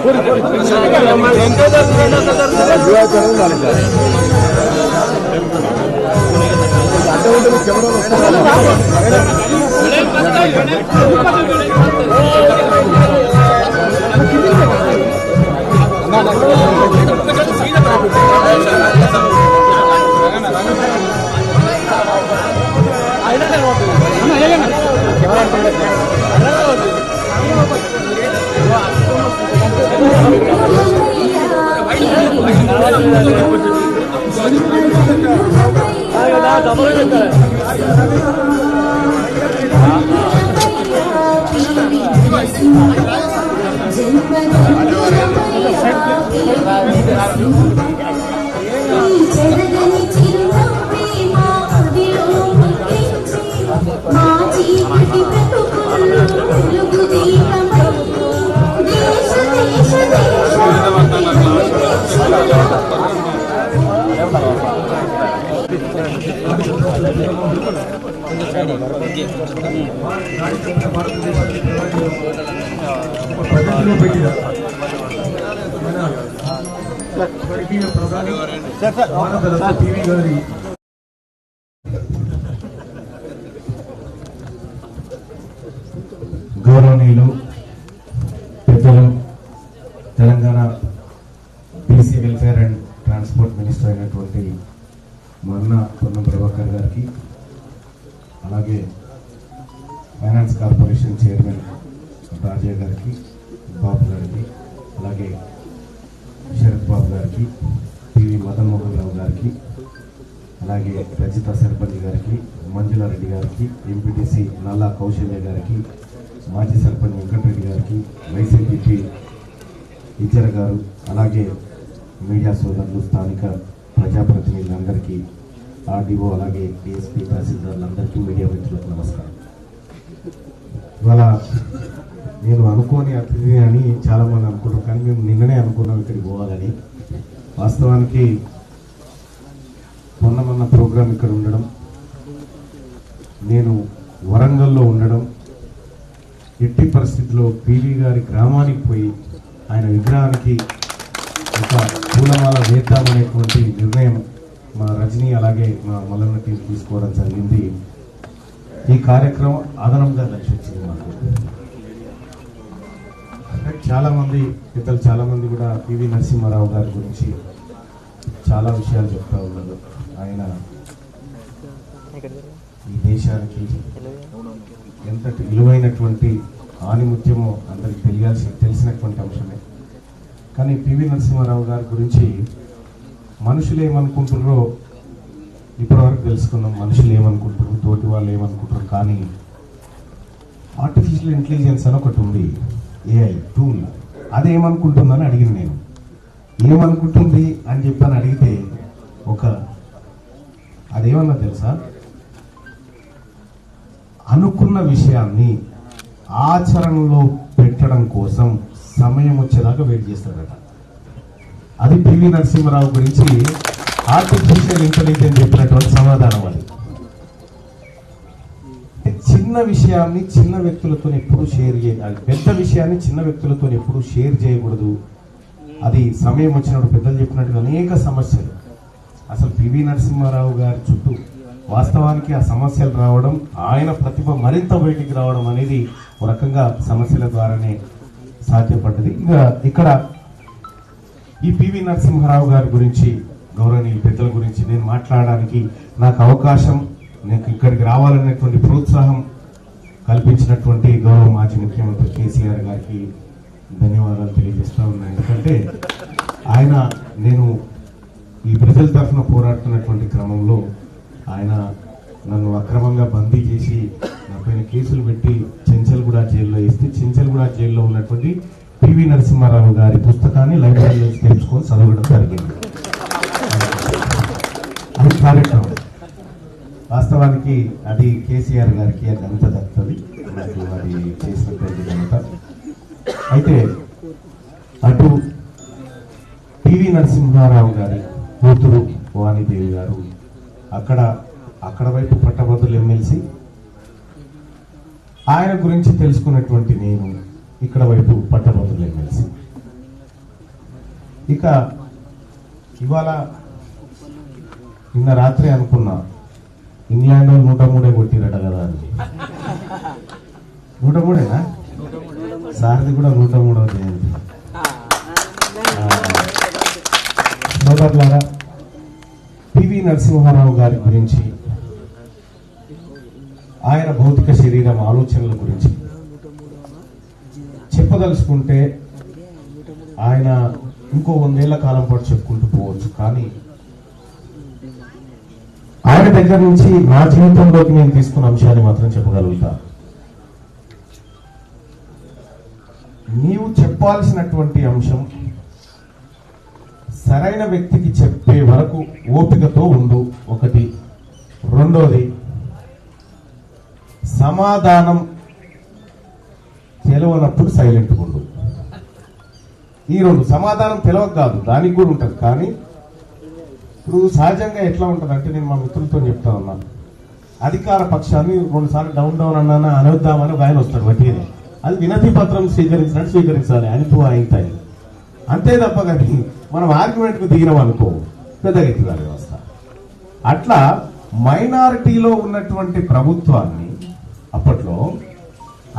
జరగని చిరునవ్వే మా మదిలో టీవీ గారి గౌరవనీయులు మా అన్న పొన్నం ప్రభాకర్ గారికి అలాగే ఫైనాన్స్ కార్పొరేషన్ చైర్మన్ రాజయ్య గారికి బాబు గారికి అలాగే శరత్ బాబు గారికి పివి మదన్ మోహన్ రావు గారికి అలాగే రజిత సర్పంచ్ గారికి మంజులారెడ్డి గారికి ఎంపీటీసీ నల్లా కౌశల్య గారికి మాజీ సర్పంచ్ వెంకటరెడ్డి గారికి వైసీపీ ఇచ్చర గారు అలాగే మీడియా సోదరులు స్థానిక ప్రజాప్రతినిధులందరికీ ఆర్డీఓ అలాగే డిఎస్పీ తహసీల్దారులందరికీ మీడియా మిత్రులకు నమస్కారం. ఇవాళ నేను అనుకోని అతిథి అని చాలా మంది అనుకుంటారు కానీ మేము నిన్ననే అనుకున్నాం ఇక్కడికి పోవాలని. వాస్తవానికి మొన్న మొన్న ప్రోగ్రాం ఇక్కడ ఉండడం నేను వరంగల్లో ఉండడం ఎట్టి పరిస్థితిలో పీవీ గారి గ్రామానికి పోయి ఆయన విగ్రహానికి ఒక పూలమాల వేద్దామనేటువంటి నిర్ణయం మా రజనీ అలాగే మా మల్లన్న టీం తీసుకోవడం జరిగింది. ఈ కార్యక్రమం అదనంగా కలిసి మాకు. అంటే ఇద్దరు చాలామంది కూడా పివి నరసింహారావు గారి గురించి చాలా విషయాలు చెప్తా ఉన్నారు. ఆయన ఈ దేశానికి ఎంతటి విలువైనటువంటి ఆనిముత్యమో అందరికి తెలియాల్సి తెలిసినటువంటి అంశమే. కానీ పివి నరసింహారావు గారి గురించి మనుషులు ఏమనుకుంటున్నారో ఇప్పటివరకు తెలుసుకున్నాం. మనుషులు ఏమనుకుంటారు తోటి వాళ్ళు ఏమనుకుంటారు కానీ ఆర్టిఫిషియల్ ఇంటెలిజెన్స్ అని ఒకటి ఉంది. ఏఐ టూల్ అదేమనుకుంటుందని అడిగింది నేను. ఏమనుకుంటుంది అని చెప్పని అడిగితే ఒక అదేమన్నా తెలుసా? అనుకున్న విషయాన్ని ఆచరణలో పెట్టడం కోసం సమయం వచ్చేదాకా వెయిట్ చేస్తాడట. అది పివి నరసింహారావు గురించి ఆర్టిఫిషియల్ ఇంటెలిజెన్స్ చెప్పినటువంటి సమాధానం అది. చిన్న విషయాన్ని చిన్న వ్యక్తులతో ఎప్పుడు షేర్ చేయాలి పెద్ద విషయాన్ని చిన్న వ్యక్తులతో ఎప్పుడు షేర్ చేయకూడదు. అది సమయం వచ్చినప్పుడు పెద్దలు చెప్పినట్టుగా అనేక సమస్యలు. అసలు పివి నరసింహారావు గారి చుట్టూ వాస్తవానికి ఆ సమస్యలు రావడం ఆయన ప్రతిభ మరింత బయటికి రావడం అనేది ఒక రకంగా సమస్యల ద్వారానే సాధ్యపడ్డది. ఇంకా ఇక్కడ ఈ పివి నరసింహారావు గారి గురించి గౌరవనీయ పెద్దల గురించి నేను మాట్లాడడానికి నాకు అవకాశం నాకు ఇక్కడికి రావాలనేటువంటి ప్రోత్సాహం కల్పించినటువంటి గౌరవ మాజీ ముఖ్యమంత్రి కేసీఆర్ గారికి ధన్యవాదాలు తెలియజేస్తా ఉన్నాను ఎందుకంటే ఆయన నేను ఈ ప్రజల తరఫున పోరాడుతున్నటువంటి క్రమంలో ఆయన నన్ను అక్రమంగా బందీ చేసి నా పైన కేసులు పెట్టి చెంచల్గూడ జైల్లో వేస్తే చెంచల్గూడ జైల్లో ఉన్నటువంటి పివి నరసింహారావు గారి పుస్తకాన్ని లైబ్రరీలో తెచ్చుకొని చదవడం జరిగింది. అది కార్యక్రమం. వాస్తవానికి అది కేసీఆర్ గారికి అది ఘనత దక్కుతుంది నాకు అది చేసినటువంటి ఘనత అయితే అటు పివి నరసింహారావు గారి కూతురు వాణిదేవి గారు అక్కడ అక్కడ వైపు పట్టభద్రులు ఎమ్మెల్సీ. ఆయన గురించి తెలుసుకున్నటువంటి నేను ఇక్కడ వైపు పట్టభద్రులు ఎమ్మెల్సీ. ఇక ఇవాళ నిన్న రాత్రి అనుకున్నా ఇంగ్లాండ్ వాళ్ళు నూట మూడే కొట్టిరట కదా అని. నూట మూడేనా? సారథి కూడా నూట మూడవ జయంతి. ఆ, సోదరులారా పివి నరసింహారావు గారి గురించి ఆయన భౌతిక శరీరం ఆలోచనల గురించి. చెప్పదలుచుకుంటే ఆయన ఇంకో వందేళ్ళ కాలం పాటు చెప్పుకుంటూ పోవచ్చు కానీ ఆయన దగ్గర నుంచి నా జీవితంలోకి నేను తీసుకున్న అంశాన్ని మాత్రం చెప్పగలుగుతా. నీవు చెప్పాల్సినటువంటి అంశం సరైన వ్యక్తికి చెప్పే వరకు ఓపికతో ఉండు. ఒకటి. రెండోది సమాధానం తెలవనప్పుడు సైలెంట్ ఉండు. ఈ రెండు సమాధానం తెలవక కాదు దానికి కూడా ఉంటుంది. కానీ ఇప్పుడు సహజంగా ఎట్లా ఉంటుంది అంటే నేను మా మిత్రులతో చెప్తా ఉన్నాను అధికార పక్షాన్ని రెండు సార్లు డౌన్ డౌన్ అన్నా అనొద్దామని ఒక ఆయన వస్తాడు వట్టినే అది వినతి పత్రం స్వీకరించినట్టు స్వీకరించాలి. ఆయనతో ఆయన అంతే తప్ప కానీ మనం ఆర్గ్యుమెంట్కు దిగినాం అనుకో వ్యవస్థ. అట్లా మైనారిటీలో ఉన్నటువంటి ప్రభుత్వాన్ని అప్పట్లో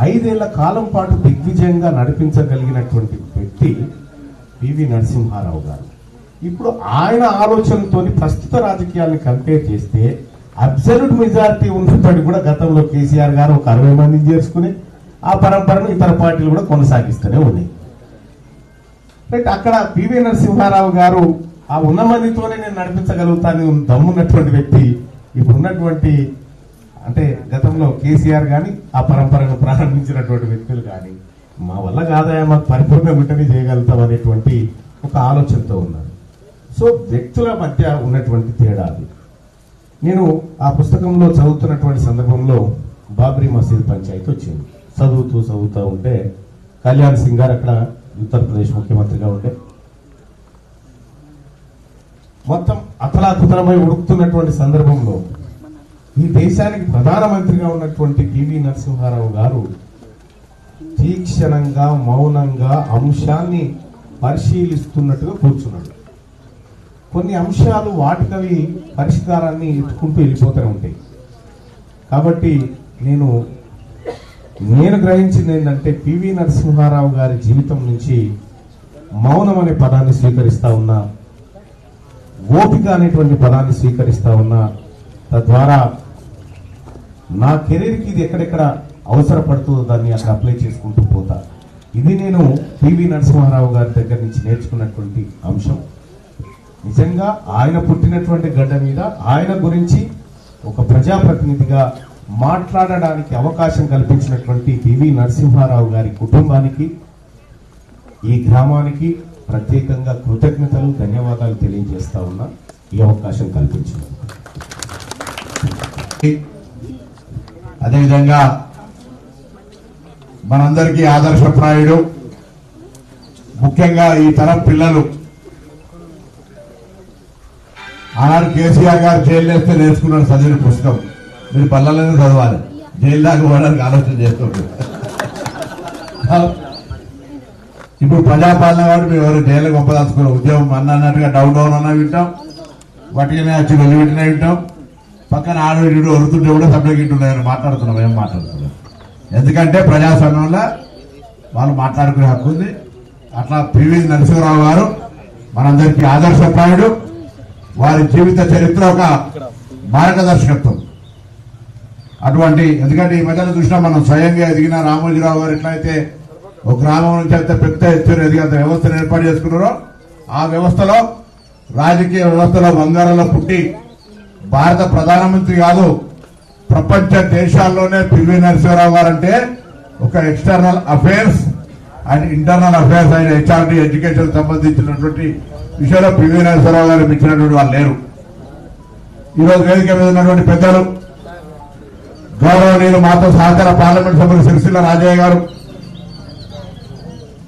ఐదేళ్ళ కాలం పాటు దిగ్విజయంగా నడిపించగలిగినటువంటి వ్యక్తి పివి నరసింహారావు గారు. ఇప్పుడు ఆయన ఆలోచనతో ప్రస్తుత రాజకీయాన్ని కంపేర్ చేస్తే అబ్సల్యూట్ మెజారిటీ ఉన్నప్పటికీ కూడా గతంలో కేసీఆర్ గారు ఒక అరవై మందిని చేర్చుకుని ఆ పరంపరను ఇతర పార్టీలు కూడా కొనసాగిస్తూనే ఉన్నాయి. రైట్ అక్కడ పివి నరసింహారావు గారు ఆ ఉన్న మందితోనే నేను నడిపించగలుగుతాను దమ్మున్నటువంటి వ్యక్తి ఇప్పుడు ఉన్నటువంటి అంటే గతంలో కేసీఆర్ కానీ ఆ పరంపరను ప్రారంభించినటువంటి వ్యక్తులు కానీ మా వల్ల కాదా మాకు పరిపూర్ణ ఉంటేనే చేయగలుగుతాం అనేటువంటి ఒక ఆలోచనతో ఉన్నారు. సో వ్యక్తుల మధ్య ఉన్నటువంటి తేడా నేను ఆ పుస్తకంలో చదువుతున్నటువంటి సందర్భంలో బాబ్రీ మసీద్ పంచాయతీ వచ్చింది. చదువుతూ చదువుతూ ఉంటే కళ్యాణ్ సింగ్ గారు అక్కడ ఉత్తరప్రదేశ్ ముఖ్యమంత్రిగా ఉండే. మొత్తం అతలాకుతలమై ఉడుకుతున్నటువంటి సందర్భంలో ఈ దేశానికి ప్రధానమంత్రిగా ఉన్నటువంటి పివి నరసింహారావు గారు తీక్షణంగా మౌనంగా అంశాన్ని పరిశీలిస్తున్నట్టుగా కూర్చున్నాడు. కొన్ని అంశాలు వాటికవి పరిష్కారాన్ని ఎత్తుకుంటూ వెళ్ళిపోతూనే ఉంటాయి. కాబట్టి నేను నేను గ్రహించింది ఏంటంటే పివి నరసింహారావు గారి జీవితం నుంచి మౌనం అనే పదాన్ని స్వీకరిస్తా ఉన్నా ఓపిక అనేటువంటి పదాన్ని స్వీకరిస్తా ఉన్నా తద్వారా నా కెరీర్కి ఇది ఎక్కడెక్కడ అవసరపడుతుందో దాన్ని అక్కడ అప్లై చేసుకుంటూ పోతా. ఇది నేను పివి నరసింహారావు గారి దగ్గర నుంచి నేర్చుకున్నటువంటి అంశం. నిజంగా ఆయన పుట్టినటువంటి గడ్డ మీద ఆయన గురించి ఒక ప్రజాప్రతినిధిగా మాట్లాడడానికి అవకాశం కల్పించినటువంటి పివి నరసింహారావు గారి కుటుంబానికి ఈ గ్రామానికి ప్రత్యేకంగా కృతజ్ఞతలు ధన్యవాదాలు తెలియజేస్తా ఉన్నా. ఈ అవకాశం కల్పించినందుకు అదేవిధంగా మనందరికీ ఆదర్శప్రాయుడు ముఖ్యంగా ఈ తరం పిల్లలు. ఆనాడు కేసీఆర్ గారు జైలు వేస్తే నేర్చుకున్న చదివిన పుస్తకం. మీరు పల్లెలను చదవాలి. జైలు దాకా పోవడానికి ఆలోచన చేస్తుంటారు. ఇప్పుడు ప్రజాపాలన వాడు మేము ఎవరు జైలు గొప్పదాచుకున్న ఉద్యోగం అన్న అన్నట్టుగా డౌన్ డౌన్ అన్న వింటాం. వాటికనే వచ్చి వెళ్ళి వింటాం. పక్కన ఆడవిడు ఇడు కూడా సభ్యులు మాట్లాడుతున్నాం ఏం మాట్లాడుతున్నాం? ఎందుకంటే ప్రజాస్వామ్యంలో వాళ్ళు మాట్లాడుకునే హక్కు ఉంది. అట్లా పివి నరసింహరావు గారు మనందరికీ ఆదర్శప్రాయుడు. వారి జీవిత చరిత్ర ఒక మార్గదర్శకత్వం. అటువంటి ఎందుకంటే ఈ మధ్యలో చూసినా మనం స్వయంగా ఎదిగిన రామోజీరావు గారు ఎట్లయితే ఒక గ్రామం నుంచి అయితే పెద్ద ఎత్తున ఎదిగేంత వ్యవస్థను ఏర్పాటు చేసుకున్నారో ఆ వ్యవస్థలో రాజకీయ వ్యవస్థలో బంగారంలో పుట్టి భారత ప్రధానమంత్రి కాదు ప్రపంచ దేశాల్లోనే పివి నరసింహరావు గారు అంటే ఒక external affairs and internal affairs అయిన హెచ్ఆర్డి ఎడ్యుకేషన్ సంబంధించినటువంటి విషయంలో పివి నరసింహరావు గారు మించినటువంటి వాళ్ళు లేరు. ఈరోజు వేదిక మీద ఉన్నటువంటి పెద్దలు గౌరవనీయులు మాతో సహకార పార్లమెంట్ సభ్యులు సిరిసిల్ల రాజయ్య గారు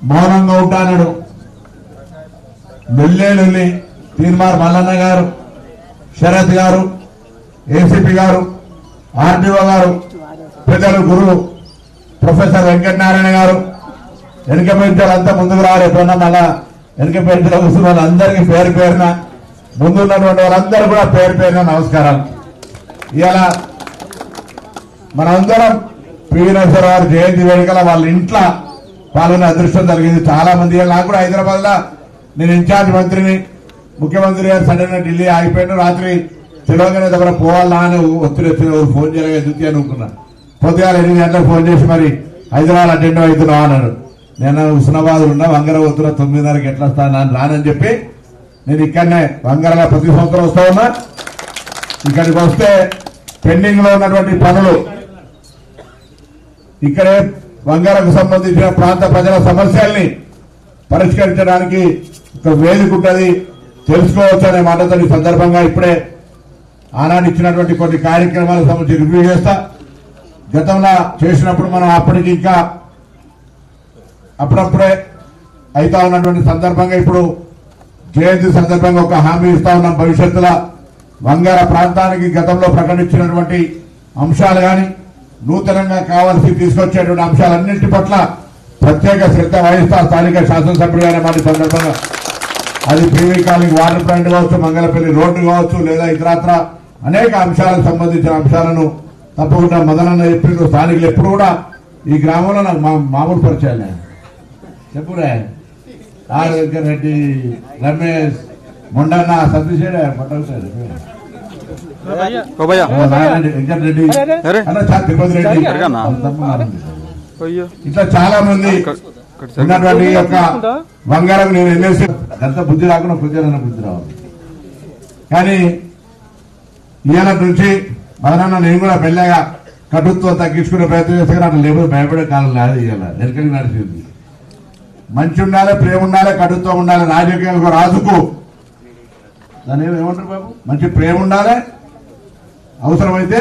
మౌనంగా ఉంటానడు లొల్లి తీర్మార్ మల్లన్న గారు శరత్ గారు ఏసీపీ గారు ఆర్డీఓ గారు పెద్దలు గురువు ప్రొఫెసర్ వెంకటనారాయణ గారు వెనుక అంతా ముందుకు రావాలి. ఎప్పుడన్నా మళ్ళా వెనుక పేరుతో వస్తున్న వాళ్ళందరికీ పేరు పేరున ముందున్నటువంటి వాళ్ళందరూ కూడా పేరు పేరున నమస్కారాలు. ఇలా మనందరం పివి గారు జయంతి వేడుకల వాళ్ళ ఇంట్లో పాల్గొనే అదృష్టం కలిగింది. చాలా మంది నాకు కూడా హైదరాబాద్లో నేను ఇన్ఛార్జ్ మంత్రిని. ముఖ్యమంత్రి గారు సడన్ ఢిల్లీ ఆగిపోయాను రాత్రి తెలియగానే దగ్గర పోవాలా అని ఒత్తిడి వచ్చిన ఫోన్ చేయగా ఎందుకు అనుకున్నా. పొద్దుగాల ఎనిమిది గంటలకు ఫోన్ చేసి మరి హైదరాబాద్ అటెండ్ అవుతున్నావు అన్నాడు నేను హుస్నాబాద్ ఉన్నా వంగర పోతున్నా తొమ్మిదిన్నరకి ఎట్లా వస్తాను అని రానని చెప్పి నేను ఇక్కడనే వంగరలో ప్రతి సంవత్సరం వస్తా ఉన్నా. ఇక్కడికి వస్తే పెండింగ్లో ఉన్నటువంటి పనులు ఇక్కడే వంగరకు సంబంధించిన ప్రాంత ప్రజల సమస్యల్ని పరిష్కరించడానికి ఒక వేదిక ఉంటుంది. తెలుసుకోవచ్చు అనే మాటతో ఈ సందర్భంగా ఇప్పుడే ఆనాడు ఇచ్చినటువంటి కొన్ని కార్యక్రమాలకు సంబంధించి రివ్యూ చేస్తా. గతంలో చేసినప్పుడు మనం అప్పటికి ఇంకా అప్పుడప్పుడే అయితా ఉన్నటువంటి సందర్భంగా ఇప్పుడు జయంతి సందర్భంగా ఒక హామీ ఇస్తా ఉన్నాం. భవిష్యత్తులో వంగార ప్రాంతానికి గతంలో ప్రకటించినటువంటి అంశాలు కానీ నూతనంగా కావాల్సి తీసుకొచ్చేటువంటి అంశాలన్నింటి పట్ల ప్రత్యేక శ్రద్ధ వహిస్తా స్థానిక శాసనసభ్యులు అనే మాట సందర్భంగా అది పీవీ కాలనీ వాటర్ ప్లాంట్ కావచ్చు మంగళపల్లి రోడ్డు కావచ్చు లేదా ఇతరత్ర అనేక అంశాలకు సంబంధించిన అంశాలను తప్పకుండా మదనన్న చెప్పిండు స్థానికులు ఎప్పుడు కూడా ఈ గ్రామంలో నాకు మా- మామూలు పరిచయాలే చెప్పురే ఆరోగ్య రెడ్డి రమేష్ మొండన్న రెడ్డి తిరుపతి రెడ్డి. నారాయణ. అయ్యో. ఇట్లా చాలా మంది ఉన్నటువంటి యొక్క బంగారం నేను ఎన్నేసి ఎంత బుద్ధి రాకుండా కుదిరన్న బుద్ధి రావాలి కానీ ఇవాళ నుంచి మదనన్న నేను కూడా పెళ్ళగా కటుత్వం తగ్గించుకునే ప్రయత్నం చేస్తే నాకు లేబర్ భయపడే కాలం లేదు ఇవాళ వెనకకి నడిచింది మంచి ఉండాలి ప్రేమ ఉండాలి కటుత్వం ఉండాలి రాజకీయ ఒక రాజుకు. దాని ఏమ- ఏమంటారు బాబు? మంచి ప్రేమ ఉండాలి అవసరమైతే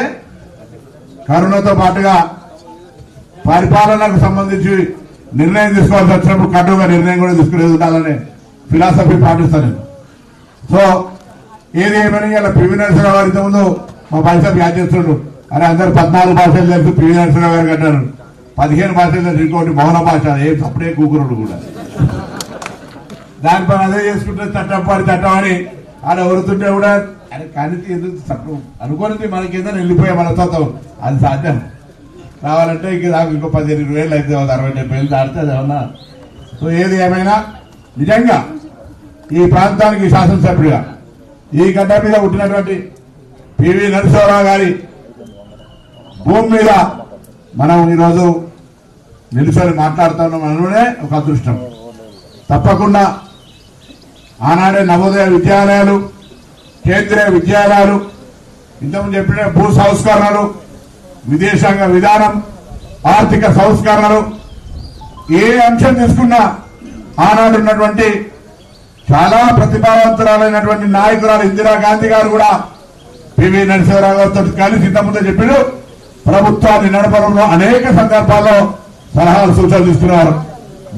కరుణతో పాటుగా పరిపాలనకు సంబంధించి నిర్ణయం తీసుకోవాల్సి వచ్చినప్పుడు కటుగా నిర్ణయం కూడా తీసుకునేది ఉండాలనే ఫిలాసఫీ పాటిస్తాను నేను. సో ఏది ఏమైనా ఇలా పివి నరసింహరావు గారి ముందు మా పరిసర యాడ్ చేస్తుండ్రు అరే అందరు పద్నాలుగు భాషలు తెలుసు పివి నరసింహరావు గారికి అంటారు పదిహేను భాషలు తెలుసు ఇంకోటి మౌన భాష. ఏం సప్పుడే కూకురుడు కూడా. దానిపైన అదే చేసుకుంటే చట్టం పడి చట్టం అని ఆడ ఎవరుతుంటే కూడా అరే కానీ ఎందుకు చట్టం అనుకోనిది మనకి ఏదైనా వెళ్ళిపోయే మనస్తత్వం. అది సాధ్యం. రావాలంటే ఇంక నాకు ఇంకో పదిహేను ఇరవై వేలు అయితే అరవై డెబ్బై వేలు దాటితే ఏమన్నా. సో ఏది ఏమైనా నిజంగా ఈ ప్రాంతానికి శాసనసభ్యుడిగా ఈ గడ్డ మీద పుట్టినటువంటి పివి నరసింహరావు గారి భూమి మీద మనం ఈరోజు నిలుసొని మాట్లాడుతున్నాం అననే ఒక అదృష్టం. తప్పకుండా ఆనాడే నవోదయ విద్యాలయాలు కేంద్రీయ విద్యాలయాలు ఇంతకుముందు చెప్పిన భూ సంస్కరణలు విదేశాంగ విధానం ఆర్థిక సంస్కరణలు ఏ అంశం తీసుకున్నా ఆనాడు ఉన్నటువంటి చాలా ప్రతిభావంతురాలైనటువంటి నాయకురాలు ఇందిరాగాంధీ గారు కూడా పివి నరసింహరావు గారితో కలిసి ఇంతకుముందే చెప్పారు ప్రభుత్వాన్ని నడపడంలో అనేక సందర్భాల్లో సలహాలు సూచనలు ఇస్తున్నారు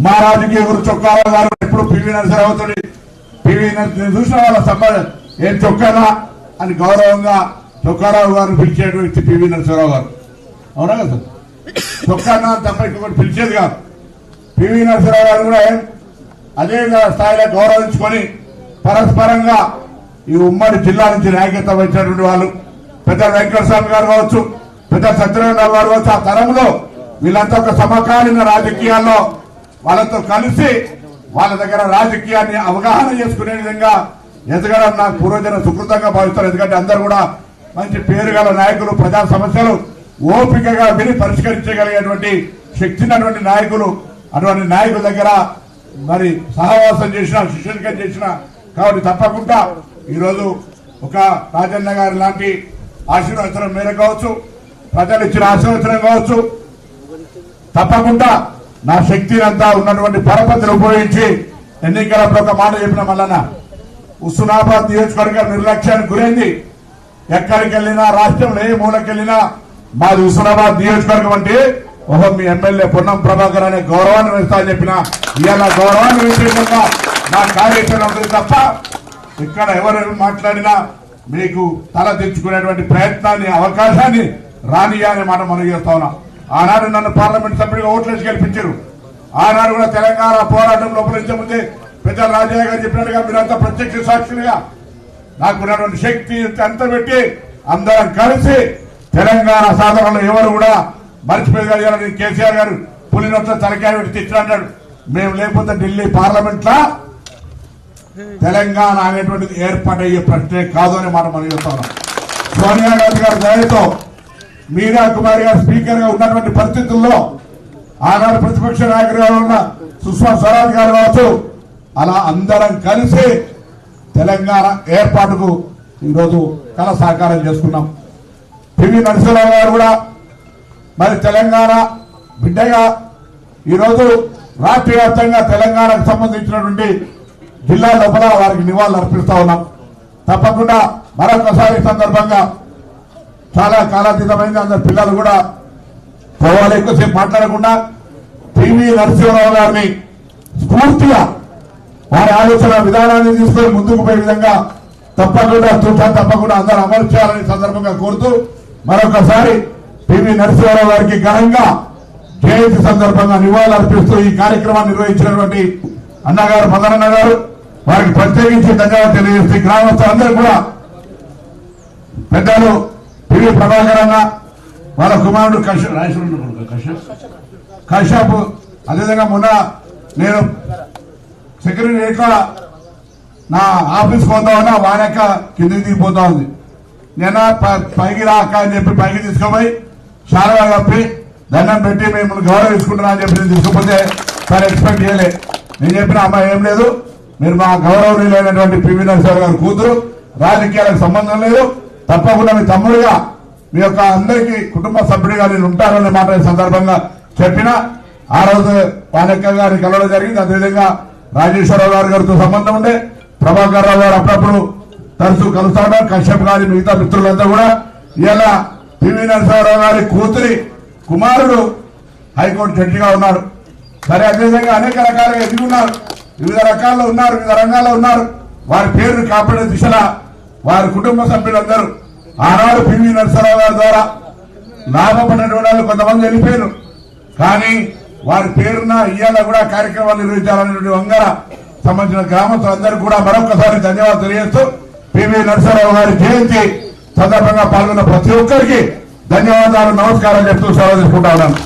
మా రాజకీయ గురు చొక్కారావు గారు ఎప్పుడు పివి నరసింహరావుతో పివి చూసిన వాళ్ళ సంబంధ ఏం చొక్కానా అని గౌరవంగా చొక్కారావు గారు పిలిచేటువంటి వ్యక్తి పివి నరసింహరావు గారు. అవునా కదా సార్? చొక్కానా తప్ప ఇంకొకటి పిలిచేది కాదు. పివి నరసింహరావు గారు కూడా అదే స్థాయిలో గౌరవించుకొని పరస్పరంగా ఈ ఉమ్మడి జిల్లా నుంచి నాయకత్వం వచ్చినటువంటి వాళ్ళు పెద్ద వెంకటస్వామి గారు కావచ్చు పెద్ద సత్యనారాయణ గారు కావచ్చు ఆ తరంలో వీళ్ళంతా ఒక సమకాలీన రాజకీయాల్లో వాళ్ళతో కలిసి వాళ్ళ దగ్గర రాజకీయాన్ని అవగాహన చేసుకునే విధంగా ఎదగడం నాకు పూర్వజన సుకృతంగా భావిస్తారు. ఎందుకంటే అందరూ కూడా మంచి పేరు గల నాయకులు ప్రజా సమస్యలు ఓపికగా విని పరిష్కరించగలిగేటువంటి శక్తిని అటువంటి నాయకులు అటువంటి నాయకుల దగ్గర మరి సహవాసం చేసిన శిష్యునికం చేసిన. కాబట్టి తప్పకుండా ఈరోజు ఒక రాజన్న గారి లాంటి ఆశీర్వచనం మేర కావచ్చు ప్రజలు ఇచ్చిన ఆశీర్వచనం కావచ్చు తప్పకుండా నా శక్తిని అంతా ఉన్నటువంటి పరపతిని ఉపయోగించి ఎన్నికలప్పుడు ఒక మాట చెప్పిన మల్లన్న ఉస్నాబాద్ నియోజకవర్గం నిర్లక్ష్యానికి గురైంది. ఎక్కడికి వెళ్ళినా రాష్ట్రంలో ఏ మూలకెళ్ళినా మాది హుస్నాబాద్ నియోజకవర్గం అంటే ఓహో మీ ఎమ్మెల్యే పొన్నం ప్రభాకర్ అనే గౌరవాన్ని వేస్తా అని చెప్పిన ఇవాళ గౌరవాన్ని వేసేటంగా నా కార్యాచరణ ఉంటుంది తప్ప ఇక్కడ ఎవరు మాట్లాడినా మీకు తల తెచ్చుకునేటువంటి ప్రయత్నాన్ని అవకాశాన్ని రానియా అనే మాట మనం చేస్తా ఉన్నాం. ఆనాడు నన్ను పార్లమెంట్ సభ్యుడిగా ఓట్లేసి గెలిపించారు. ఆనాడు కూడా తెలంగాణ పోరాటం లోపల ముందే పెద్ద రాజయ్య గారు చెప్పినట్టుగా మీరంతా ప్రత్యక్ష సాక్షులుగా నాకున్నటువంటి శక్తి అంత పెట్టి అందరం కలిసి తెలంగాణ సాధనలో ఎవరు కూడా మర్చిపోయగలిగారని కేసీఆర్ గారు పులినొట్ల తలకాయ పెట్టి తెచ్చినన్నాడు మేము లేకపోతే ఢిల్లీ పార్లమెంట్ లా తెలంగాణ అనేటువంటిది ఏర్పడయ్యే ప్రశ్నే కాదు అని మాట మనం చెప్తున్నాం సోనియా గాంధీ గారి దయతో మీరా కుమారి గారు స్పీకర్గా ఉన్నటువంటి పరిస్థితుల్లో ఆనాడు ప్రతిపక్ష నాయకులుగా ఉన్న సుష్మా స్వరాజ్ గారు కావచ్చు అలా అందరం కలిసి తెలంగాణ ఏర్పాటుకు ఈరోజు కళ సహకారం చేసుకున్నాం. పివి నరసింహరావు గారు కూడా మరి తెలంగాణ బిడ్డగా ఈరోజు రాష్ట్ర వ్యాప్తంగా తెలంగాణకు సంబంధించినటువంటి జిల్లా లోపల వారికి నివాళులు అర్పిస్తా ఉన్నాం. తప్పకుండా మరొకసారి సందర్భంగా చాలా కాలాతీతమైంది. అందరు పిల్లలు కూడా పోవాలి ఎక్కువసేపు మాట్లాడకుండా పివి నరసింహరావు గారిని స్ఫూర్తిగా వారి ఆలోచన విధానాన్ని తీసుకొని ముందుకు పోయే విధంగా తప్పకుండా చూసా తప్పకుండా అందరూ అమలు చేయాలని సందర్భంగా కోరుతూ మరొకసారి పివి నరసింహారావు గారికి ఘనంగా జయంతి సందర్భంగా నివాళులర్పిస్తూ ఈ కార్యక్రమాన్ని నిర్వహించినటువంటి అన్నగారు మదనన్న గారు వారికి ప్రత్యేకించి ధన్యవాదాలు తెలియజేస్తూ గ్రామస్తులందరూ కూడా పెద్దలు పివి ప్రభాకర్ అన్న వాళ్ళ కుమారుడు కశ్యప్ కశ్యప్ అదేవిధంగా మొన్న నేను సెక్రటరీ నా ఆఫీస్ పోతా ఉన్నా వానక్క కిందికి దిగిపోతా ఉంది. నేను పైకి రా అక్క అని చెప్పి పైకి తీసుకుపోయి చాలా కప్పి దండం పెట్టి మిమ్మల్ని గౌరవించుకుంటున్నా అని చెప్పి నేను తీసుకుపోతే సార్ ఎక్స్పెక్ట్ చేయలే. నేను చెప్పిన అమ్మాయి ఏం లేదు. మీరు మా గౌరవనీయులైనటువంటి పివి నరసింహ గారి కూతురు. రాజకీయాలకు సంబంధం లేదు. తప్పకుండా మీ తమ్ముడిగా మీ యొక్క అందరికీ కుటుంబ సభ్యుడిగా నేను ఉంటానని మాట సందర్భంగా చెప్పిన. ఆ రోజు పానక్క గారిని కలవడం జరిగింది. అదేవిధంగా రాజేశ్వరరావు గారి గారితో సంబంధం ఉండే. ప్రభాకర్ రావు గారు అప్పుడప్పుడు తరచూ కలుస్తా కశ్యప్ గారి మిగతా మిత్రులంతా కూడా. ఇలా పివి నరసింహారావు గారి కూతురి కుమారుడు హైకోర్టు జడ్జిగా ఉన్నారు. సరే అదేవిధంగా అనేక రకాలుగా ఎదుగున్నారు వివిధ రకాల్లో ఉన్నారు వివిధ రంగాల్లో ఉన్నారు. వారి పేరును కాపాడే దిశలా వారి కుటుంబ సభ్యులందరూ ఆనాడు పివి నరసింహారావు గారి ద్వారా లాభపడినటువంటి వాళ్ళు కొంతమంది వెళ్ళిపోయారు కానీ వారి పేరున ఇవాళ కూడా కార్యక్రమాలు నిర్వహించాలనేటువంటి వంగర సంబంధించిన గ్రామస్తులందరూ కూడా మరొకసారి ధన్యవాదాలు తెలియజేస్తూ పివి నరసరావు గారి జయంతి సందర్భంగా పాల్గొన్న ప్రతి ఒక్కరికి ధన్యవాదాలు నమస్కారం చెప్తూ సెలవు తీసుకుంటా ఉన్నాను.